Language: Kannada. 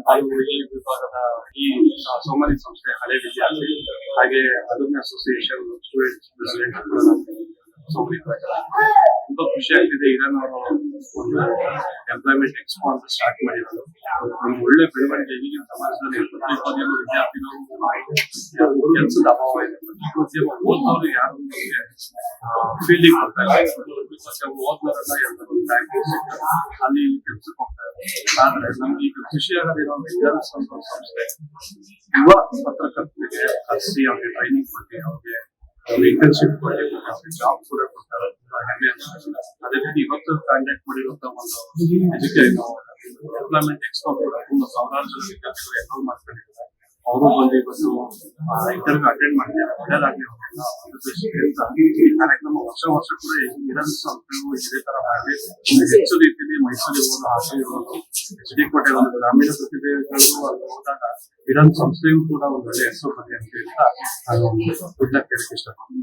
ಹಾಗೂ ಈ ವಿಭಾಗದ ಈ ಸೋಮಾರಿ ಸಂಸ್ಥೆ ಹಳೆ ವಿದ್ಯಾರ್ಥಿ ಹಾಗೆ alumni association students president Somani ತುಂಬಾ ಖುಷಿ ಆಗ್ತಿದೆ ಒಂದು ಎಂಪ್ಲಾಯ್ಮೆಂಟ್ ಎಕ್ಸ್ಪೋ ಅಂತ ಸ್ಟಾರ್ಟ್ ಮಾಡಿದ್ರು ಒಂದು ಒಳ್ಳೆ ಬೆಳವಣಿಗೆ ಈಗಿನ ಸಮಾಜದಲ್ಲಿ ಪ್ರತಿಯೊಬ್ಬ ವಿದ್ಯಾರ್ಥಿಗಳು ಕೆಲಸದ ಅಭಾವ ಇದೆ ಪ್ರತಿಯೊಬ್ಬ ಓದೋರು ಯಾರು ಫೀಲ್ಡಿಗೆ ಬರ್ತಾ ಇಲ್ಲ ಪ್ರತಿಯೊಬ್ಬ ಓದೋರನ್ನ ಎಲ್ಲರೂ ಬ್ಯಾಂಕಿಂಗ್ ಸೆಕ್ಟರ್ ಅಲ್ಲಿ ಕೆಲಸಕ್ಕೆ ಹೋಗ್ತಾರೆ ಆದ್ರೆ ನಮ್ಗೆ ಈಗ ಖುಷಿ ಆಗೋದಿರೋ ವಿದ್ಯಾಭ್ಯಾಸ ಸಂಸ್ಥೆ ಯುವ ಪತ್ರಕರ್ತರಿಗೆ ಕಲಿಸಿ ಅವ್ರಿಗೆ ಟ್ರೈನಿಂಗ್ ಕೊಟ್ಟು ಅವ್ರಿಗೆ ಇಂಟರ್ನ್ಶಿಪ್ ಕೊಟ್ಟು ಅವ್ರಿಗೆ ಜಾಬ್ ಕೂಡ ಕೊಡ್ತಾರೆ ತುಂಬಾ ಹೆಮ್ಮೆ ಅನ್ಸುತ್ತೆ. ಅದೇ ರೀತಿ ಇವತ್ತು ಕಾಂಟ್ಯಾಕ್ಟ್ ಮಾಡಿರುವಂತ ಒಂದು ಎಜುಕೇಶನ್ ಎಂಪ್ಲಾಯ್ಮೆಂಟ್ ಎಕ್ಸ್ಪೋ ಕೂಡ ತುಂಬಾ ಸಾವಿರಾರು ಜನ ವಿದ್ಯಾರ್ಥಿಗಳು ಎನ್ರೋಲ್ ಮಾಡ್ಕೊಂಡಿದ್ದಾರೆ ಅವರು ಬಂದು ಬಸ್ಸು ಇಂಟರ್ವ್ಯೂ ಅಟೆಂಡ್ ಮಾಡಿದ್ದಾರೆ ಒಳ್ಳೇದಾಗ್ಲಿ ಕಾರ್ಯಕ್ರಮ ವರ್ಷ ವರ್ಷ ಕೂಡ ನಿರಂತರ ಇದೇ ತರ ಮಾಡಿ ಹೆಚ್ಚು ರೀತಿಯಲ್ಲಿ ಮೈಸೂರಿಗೆ ಹೋಗಲು ಆಸೆ ಇರೋದು. ಎಚ್ ಡಿ ಕೋಟೆ ಒಂದು ಗ್ರಾಮೀಣ ಪ್ರತಿಭೆಗಳು ಅಲ್ಲಿ ಹೋದಾಗ ಇರೋದು ಸಂಸ್ಥೆಯೂ ಕೂಡ ಒಂದು ಒಳ್ಳೆ ಹೆಸರು ಅಂತ ನಾನು ಉದ್ದ ಕೇಳಕ್ಕೆ ಇಷ್ಟಪಡ್ತೀನಿ.